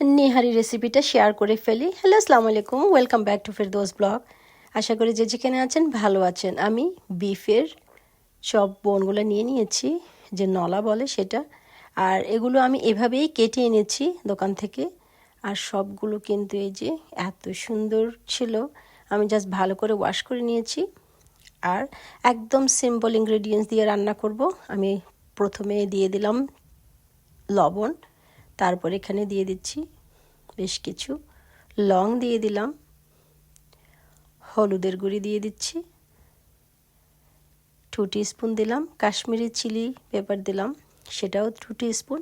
নিহারি রেসিপিটা শেয়ার করে ফেলি। হ্যালো আসসালামু আলাইকুম। Welcome back to Ferdous blog আশা করি যে যেখানে আছেন, ভালো আছেন। আমি বিফের সব বোনগুলো নিয়ে নিয়েছি, যে নলা বলে সেটা। আর এগুলো আমি এভাবেই কেটে এনেছি দোকান থেকে। আর সবগুলো কিন্তু এই যে এত সুন্দর ছিল, আমি জাস্ট ভালো করে ওয়াশ করে নিয়েছি। আর একদম সিম্পল ইনগ্রেডিয়েন্টস দিয়ে রান্না করব। আমি প্রথমে দিয়ে দিলাম লবণ। তারপর এখানে দিয়ে দিচ্ছি বেশ কিছু। লং দিয়ে দিলাম। হলুদের গুঁড়ি দিয়ে দিচ্ছি। টু স্পুন দিলাম। কাশ্মীরি চিলি পেপার দিলাম। সেটাও টু স্পুন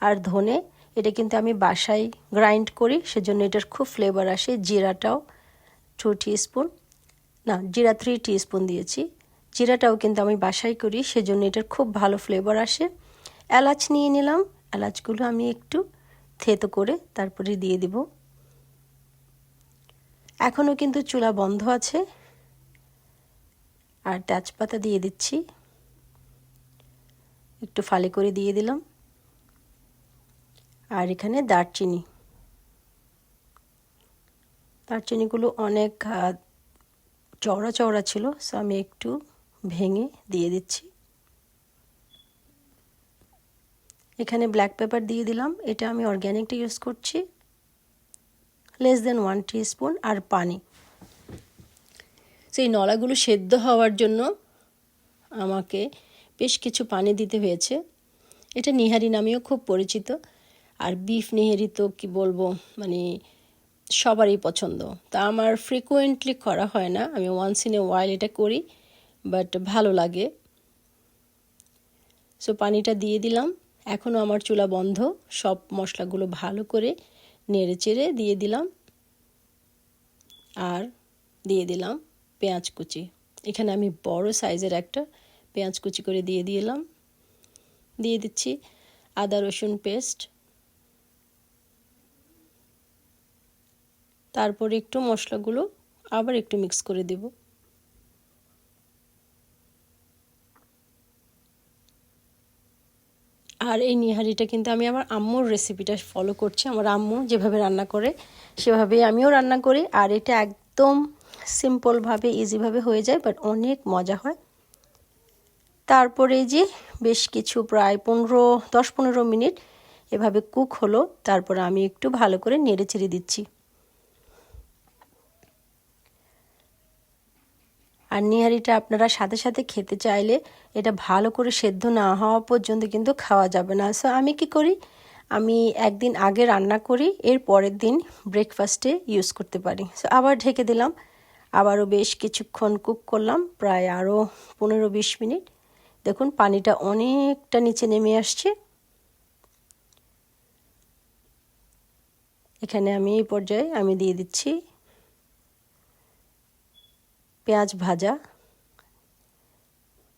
আর ধনে, এটা কিন্তু আমি বাসায় গ্রাইন্ড করি, সেজন্য এটার খুব ফ্লেভার আসে। জিরাটাও টু স্পুন না, জিরা থ্রি স্পুন দিয়েছি। জিরাটাও কিন্তু আমি বাসায় করি, সেজন্য এটার খুব ভালো ফ্লেভার আসে। এলাচ নিয়ে নিলাম। এলাচগুলো আমি একটু থেতো করে তারপরে দিয়ে দিব। এখনও কিন্তু চুলা বন্ধ আছে। আর তেজপাতা দিয়ে দিচ্ছি। একটু ফালি করে দিয়ে দিলাম। আর এখানে দারচিনি। দারচিনিগুলো অনেক চওড়া চওড়া ছিল সো আমি একটু ভেঙে দিয়ে দিচ্ছি। এখানে ব্ল্যাক পেপার দিয়ে দিলাম। এটা আমি অর্গ্যানিকটা ইউজ করছি। লেস দেন ওয়ান স্পুন আর পানি। সেই নলাগুলো সেদ্ধ হওয়ার জন্য আমাকে বেশ কিছু পানি দিতে হয়েছে। এটা নিহারি নামেও খুব পরিচিত। আর বিফ নিহারি তো কি বলব মানে সবারই পছন্দ। তা আমার ফ্রিকুয়েন্টলি করা হয় না। আমি ওয়ান্স ইন এ ওয়াইল এটা করি বাট ভালো লাগে। সো পানিটা দিয়ে দিলাম। এখনও আমার চুলা বন্ধ। সব মশলাগুলো ভালো করে নেড়ে চেড়ে দিয়ে দিলাম। আর দিয়ে দিলাম পেঁয়াজ কুচি। এখানে আমি বড় সাইজের একটা পেঁয়াজ কুচি করে দিয়ে দিলাম। দিয়ে দিচ্ছি আদা, রসুন পেস্ট। তারপর একটু মশলাগুলো আবার একটু মিক্স করে দেবো। আর এই নিহারিটা কিন্তু আমি আমার আম্মুর রেসিপিটা ফলো করছি। আমার আম্মু যেভাবে রান্না করে, সেভাবেই আমিও রান্না করি। আর এটা একদম সিম্পলভাবে ইজিভাবে হয়ে যায় বাট অনেক মজা হয়। তারপরে যে বেশ কিছু প্রায় পনেরো, দশ পনেরো মিনিট এভাবে কুক হলো। তারপরে আমি একটু ভালো করে নেড়ে চেড়ে দিচ্ছি। আর নিহারিটা আপনারা সাথে সাথে খেতে চাইলে এটা ভালো করে সেদ্ধ না হওয়া পর্যন্ত কিন্তু খাওয়া যাবে না। সো আমি কি করি? আমি একদিন আগে রান্না করি, এর পরের দিন ব্রেকফাস্টে ইউজ করতে পারি। সো আবার ঢেকে দিলাম। আবারও বেশ কিছুক্ষণ কুক করলাম, প্রায় আরও পনেরো বিশ মিনিট। দেখুন, পানিটা অনেকটা নিচে নেমে আসছে। এখানে আমি এই পর্যায়ে আমি দিয়ে দিচ্ছি পেঁয়াজ ভাজা।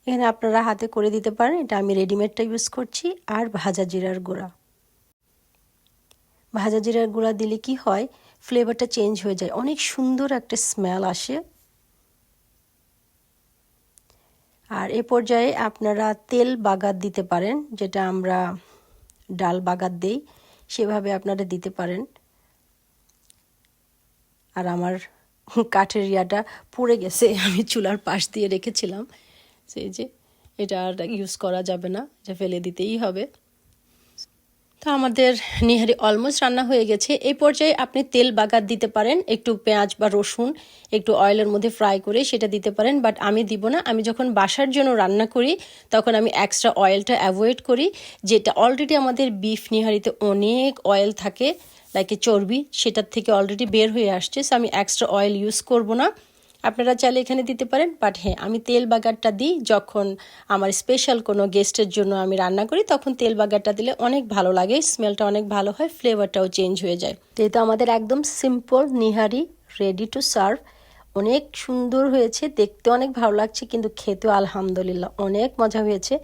এখানে আপনারা হাতে করে দিতে পারেন। এটা আমি রেডিমেডটা ইউজ করছি। আর ভাজা জিরার গুঁড়া। ভাজা জিরার গুঁড়া দিলে কি হয়? ফ্লেভারটা চেঞ্জ হয়ে যায়। অনেক সুন্দর একটা স্মেল আসে। আর এ পর্যায়ে আপনারা তেল বাগাত দিতে পারেন, যেটা আমরা ডাল বাগাত দেই। সেভাবে আপনারা দিতে পারেন। আর আমার কাঠের ইয়াটা পড়ে গেছে, আমি চুলার পাশ দিয়ে রেখেছিলাম। সেই যে এটা আর ইউজ করা যাবে না, এটা ফেলে দিতেই হবে। তো আমাদের নিহারি অলমোস্ট রান্না হয়ে গেছে। এই পর্যায়ে আপনি তেল বাগার দিতে পারেন, একটু পেঁয়াজ বা রসুন, একটু অয়েলের মধ্যে ফ্রাই করে সেটা দিতে পারেন বাট আমি দিব না। আমি যখন বাসার জন্য রান্না করি, তখন আমি এক্সট্রা অয়েলটা অ্যাভয়েড করি, যেটা অলরেডি আমাদের বিফ নিহারিতে অনেক অয়েল থাকে। লাইক চর্বি, সেটার থেকে অলরেডি বের হয়ে আসছে সো আমি এক্সট্রা অয়েল ইউজ করব না। আপনারা চাইলে এখানে দিতে পারেন বাট হ্যাঁ আমি তেল বাগারটা দিই, যখন আমার স্পেশাল কোনো গেস্টের জন্য আমি রান্না করি, তখন তেল বাগারটা দিলে অনেক ভালো লাগে স্মেলটা অনেক ভালো হয় ফ্লেভারটাও চেঞ্জ হয়ে যায়। তো এটা আমাদের একদম simple nihari ready to serve অনেক সুন্দর হয়েছে, দেখতে অনেক ভালো লাগছে, কিন্তু খেতেও আলহামদুলিল্লাহ অনেক মজা হয়েছে।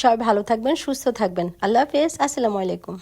সবাই ভালো থাকবেন, সুস্থ থাকবেন। আল্লাহ হাফেজ, আসসালামু আলাইকুম।